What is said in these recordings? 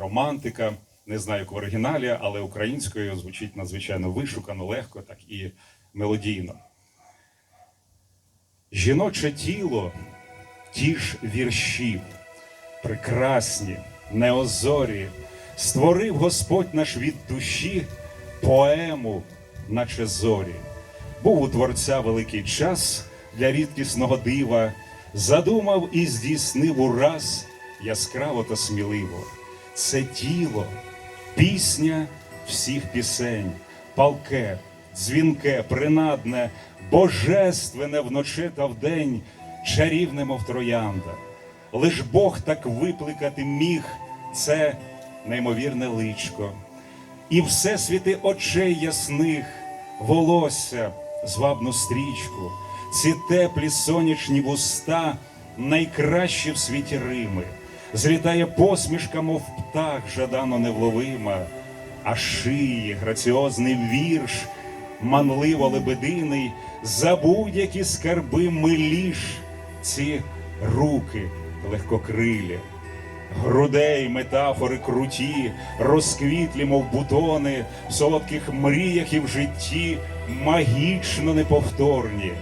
романтика. Не знаю, як в оригіналі, але українською звучить надзвичайно вишукано, легко, так і мелодійно. Жіноче тіло, ті ж вірші, прекрасні, неозорі, створив Господь наш від душі поему, наче зорі. Був у творця великий час для рідкісного дива, задумав і здійснив ураз яскраво та сміливо. Це тіло, пісня всіх пісень, палке, дзвінке, принадне, божественне вночі та вдень, чарівне, мов троянда. Лиш Бог так викликати міг це неймовірне личко. І всесвіти очей ясних, волосся, звабну стрічку, ці теплі сонячні вуста, найкращі в світі Рими, злітає посмішка, мов птах, жадано невловима, а шиї граціозний вірш, манливо лебединий, за будь-які скарби миліш ці руки легкокрилі. Грудей метафори круті, розквітлі, мов бутони, в солодких мріях і в житті магічно неповторні,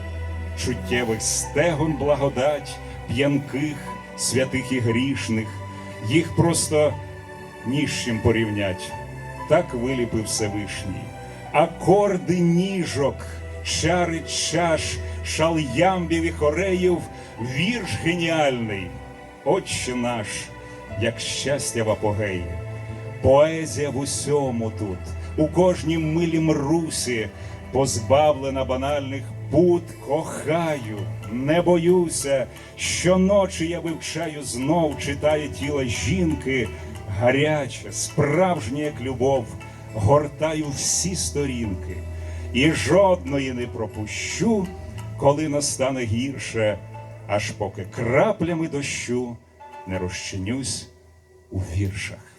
чуттєвих стегон благодать, п'янких, святих і грішних, їх просто ні з чим порівнять. Так виліпив Всевишній. Акорди ніжок, чари чаш, шалямбів і хореїв, вірш геніальний. Отче наш, як щастя в апогеї, поезія в усьому тут, у кожній милім русі, позбавлена банальних пут, кохаю, не боюся. Щоночі я вивчаю знов, читає тіло жінки, гаряче, справжнє, як любов, гортаю всі сторінки, і жодної не пропущу, коли настане гірше аж поки краплями дощу не розчинюсь у віршах.